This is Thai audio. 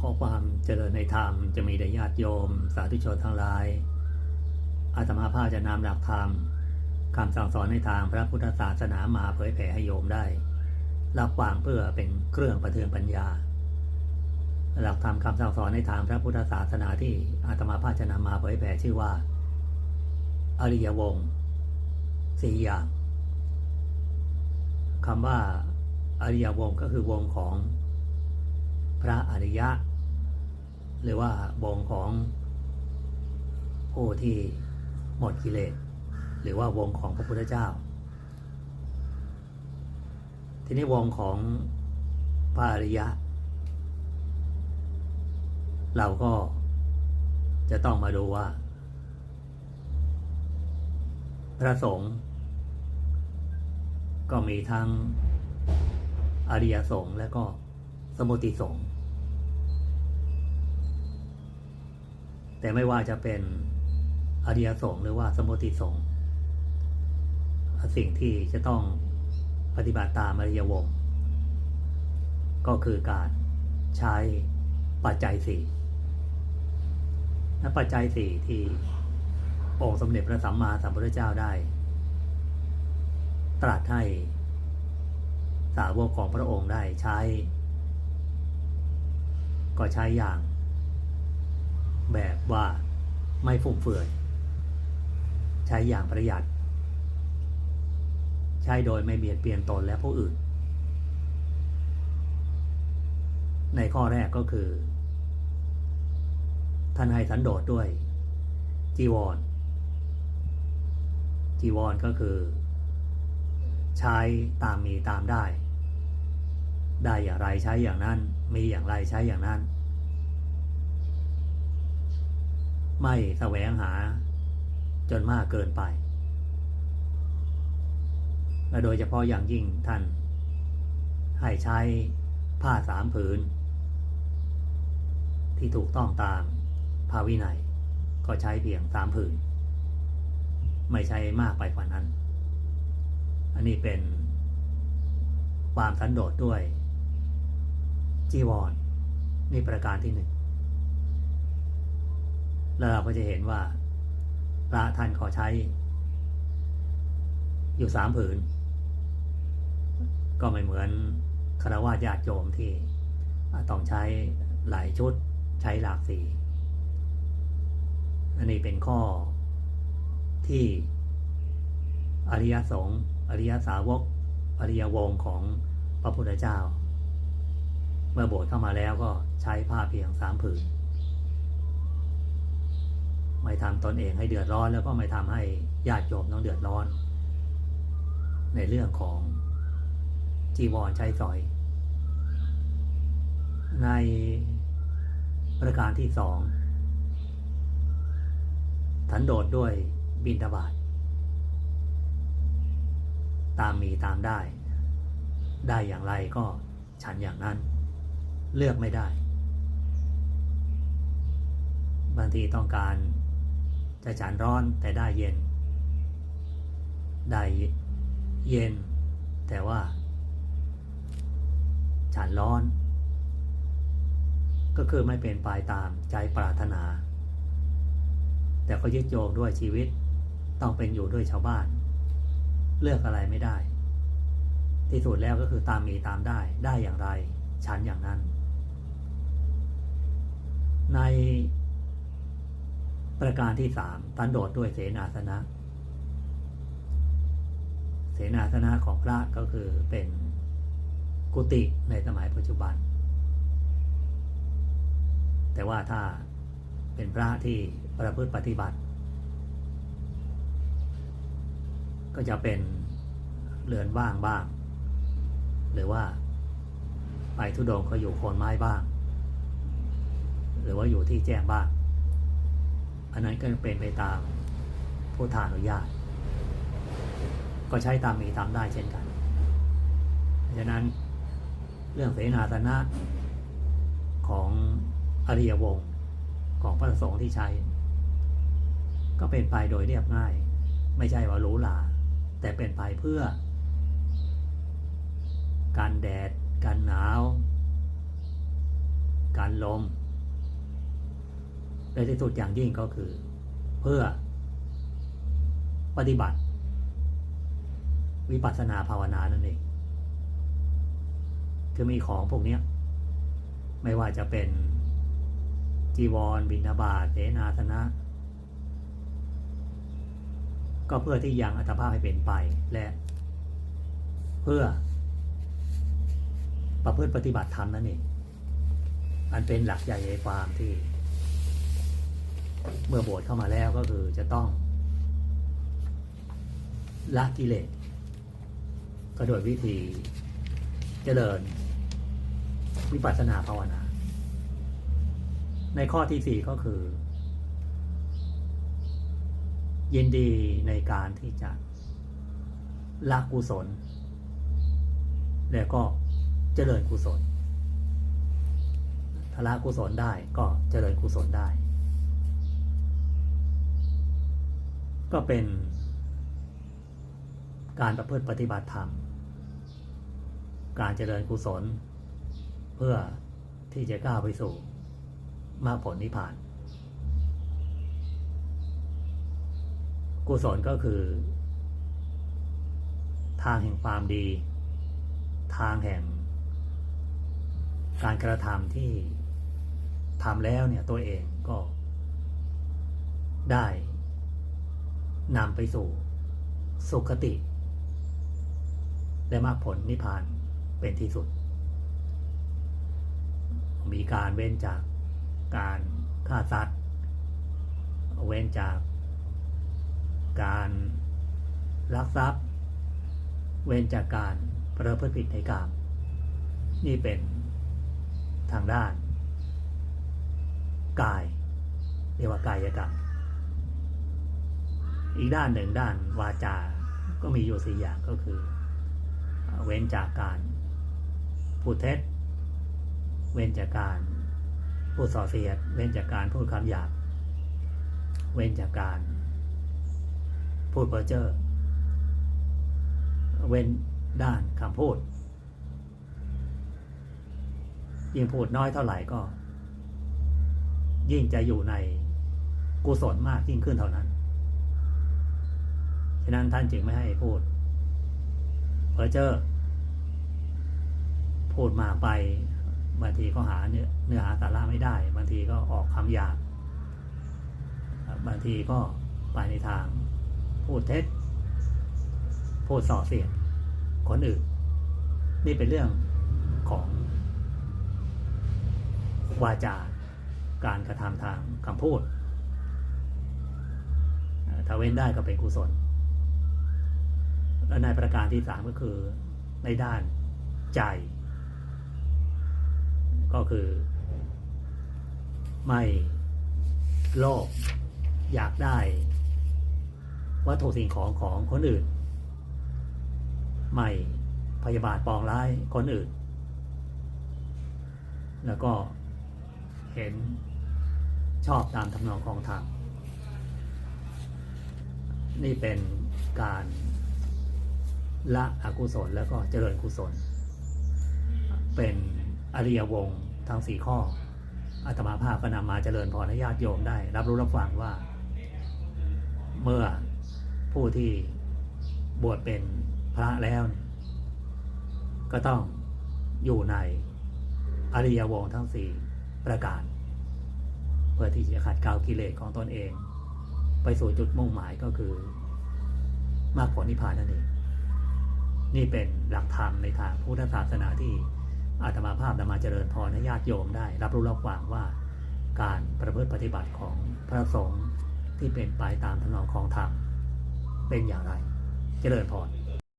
ขอความเจริญในธรรมจะมีแด่ญาติโยม สาธุชนทั้งหลาย อาตมาภาพจะนำหลักธรรมคำสั่งสอนในทางพระพุทธศาสนามาเผยแผ่ให้โยมได้ รับฟังเพื่อเป็นเครื่องประเทืองปัญญา หลักธรรมคำสั่งสอนในทางพระพุทธศาสนาที่อาตมาภาพจะนำมาเผยแผ่ชื่อว่า อริยวงศ์สี่อย่างคำว่าอริยวงศ์ก็คือวงของ ระอริยะ หรือว่าวงของผู้ที่หมดกิเลสหรือว่าวงของพระพุทธเจ้า ทีนี้วงของพระอริยะ เราก็จะต้องมาดูว่า พระสงฆ์ก็มีทั้งอริยสงฆ์และก็สมุติสงฆ์ แต่ไม่ว่าจะเป็นอริยสงฆ์หรือว่าสมุติสงฆ์สิ่งที่จะต้องปฏิบัติตามอริยวงศ์ก็คือการใช้ปัจจัยสี่และปัจจัยสี่ที่องค์สมเด็จพระสัมมาสัมพุทธเจ้าได้ ตรัสให้สาวกของพระองค์ได้ใช้ ก็ใช้อย่าง แบบว่าไม่ฟุ่มเฟือย ใช้อย่างประหยัด ใช้โดยไม่เบียดเบียนตนและผู้อื่น ในข้อแรกก็คือ ท่านให้สันโดษด้วย จีวร จีวรก็คือ ใช้ตามมีตามได้ ได้อย่างไรใช้อย่างนั้น มีอย่างไรใช้อย่างนั้น ไม่แสวงหา จนมากเกินไป และโดยเฉพาะอย่างยิ่งท่าน ให้ใช้ผ้าสามผืน ที่ถูกต้องตามภาวินัย ก็ใช้เพียงสามผืน ไม่ใช่มากไปกว่านั้น อันนี้เป็นความสันโดษด้วยจีวรนี่ประการที่หนึ่ง แล้วเราก็จะเห็นว่าพระท่านขอใช้ อยู่สามผืน ก็ไม่เหมือนคารวะญาติโยมที่ต้องใช้หลายชุดใช้หลากสี อันนี้เป็นข้อที่อริยสงฆ์อริยสาวก อริยวงของพระพุทธเจ้า เมื่อบวชเข้ามาแล้วก็ใช้ผ้าเพียงสามผืน ไม่ทำตนเองให้เดือดร้อน แล้วก็ไม่ทำให้ญาติโยมต้องเดือดร้อน ในเรื่องของจีวรใช้สอย ในประการที่สองถันโดดด้วยบินทบาทตามมีตามได้ ได้อย่างไรก็ฉันอย่างนั้น เลือกไม่ได้ บางทีต้องการ จะฉันร้อนแต่ได้เย็น ได้เย็น แต่ว่า ฉันร้อน ก็คือไม่เป็นไปตามใจปรารถนา แต่ก็ยึดโยงด้วยชีวิตต้องเป็นอยู่ด้วยชาวบ้าน เลือกอะไรไม่ได้ ที่สุดแล้วก็คือตามมีตามได้ได้อย่างไร ฉันอย่างนั้น ใน ประการที่สามตันโดดด้วยเสนาสนะ เสนาสนะของพระก็คือเป็นกุฏิในสมัยปัจจุบัน แต่ว่าถ้าเป็นพระที่ประพฤติปฏิบัติ ก็จะเป็นเรือนว่างบ้าง หรือว่าไปทุดงก็อยู่โคนไม้บ้าง หรือว่าอยู่ที่แจ้งบ้าง อันนั้นก็เป็นไปตามผู้ทานอนุญาต ก็ใช้ตามมีตามได้เช่นกันเพราะฉะนั้นเรื่องเสนาสนะของอริยวงศ์ของพระสงฆ์ที่ใช้ ก็เป็นไปโดยเรียบง่าย ไม่ใช่ว่าหรูหราแต่เป็นไปเพื่อ การแดด การหนาว การลม และที่สุดอย่างยิ่งก็คือ เพื่อปฏิบัติ วิปัสสนาภาวนานั่นเองคือมีของพวกนี้ไม่ว่าจะเป็นจีวร บิณฑบาตเสนาสนะ ก็เพื่อที่ยังอัตภาพให้เป็นไปและ เพื่อ ประพฤติปฏิบัติธรรมนั่นเอง อันเป็นหลักใหญ่ในความที่ เมื่อบวชเข้ามาแล้วก็คือจะต้อง ละกิเลสก็โดยวิธีเจริญ วิปัสสนาภาวนา ในข้อที่สี่ก็คือ ยินดีในการที่จะละกุศล แล้วก็เจริญกุศลถ้าละกุศลได้ก็เจริญกุศลได้ ก็เป็นการประพฤติปฏิบัติธรรม การเจริญกุศล เพื่อที่จะก้าวไปสู่มรรคผลนิพพาน กุศลก็คือ ทางแห่งความดี ทางแห่ง การกระทำที่ทำแล้วเนี่ยตัวเองก็ได้ นำไปสู่สุคติ และมรรคผลนิพพานเป็นที่สุด มีการเว้นจากการฆ่าสัตว์ เว้นจากการลักทรัพย์ เว้นจากการประพฤติผิดในกาม นี่เป็นทางด้าน กาย เรียกว่ากายกรรม อีกด้านหนึ่งด้านวาจา ก็มีอยู่สี่อย่างก็คือ เว้นจากการพูดเท็จ เว้นจากการพูดส่อเสียด เว้นจากการพูดคำหยาบ เว้นจากการ พูดเพ้อเจ้อ เว้นด้านคำพูด ยิ่งพูดน้อยเท่าไหร่ก็ ยิ่งจะอยู่ในกุศลมากยิ่งขึ้นเท่านั้น ฉะนั้นท่านจึงไม่ให้พูดเพ้อเจอพูดมาไปบางทีก็หาเนื้อเนื้อหาสาระไม่ได้ บางทีก็ออกคำหยาบบางทีก็ไปในทาง พูดเท็จ พูดส่อเสียดคนอื่น นี่เป็นเรื่องของวาจาการกระทำทางคำพูด ถ้าเว้นได้ก็เป็นกุศล และในประการที่สามก็คือในด้านใจ ก็คือ ไม่โลภอยากได้ วัตถุสิ่งของของคนอื่น ไม่พยาบาทปองร้ายคนอื่น แล้วก็เห็นชอบตามทำนองของธรรมนี่เป็นการ ละอกุศลแล้วก็เจริญกุศล เป็นอริยวงศ์ทั้งสี่ข้ออาตมาภาพก็นำมาเจริญพรให้ญาติโยมได้ รับรู้รับฟังว่า เมื่อผู้ที่บวชเป็นพระแล้ว ก็ต้องอยู่ในอริยวงศ์ทั้งสี่ประการ เพื่อที่จะขัดเกลากิเลสของตนเอง ไปสู่จุดมุ่งหมายก็คือมรรคผลนิพพานนั่นเอง นี่เป็นหลักธรรมในทางพุทธศาสนาที่อาตมาภาพนำมาเจริญพรให้ญาติโยมได้ รับรู้รับฟังว่าการประพฤติปฏิบัติของพระสงฆ์ที่เป็นไปตามถนองของธรรมเป็นอย่างไร เจริญพร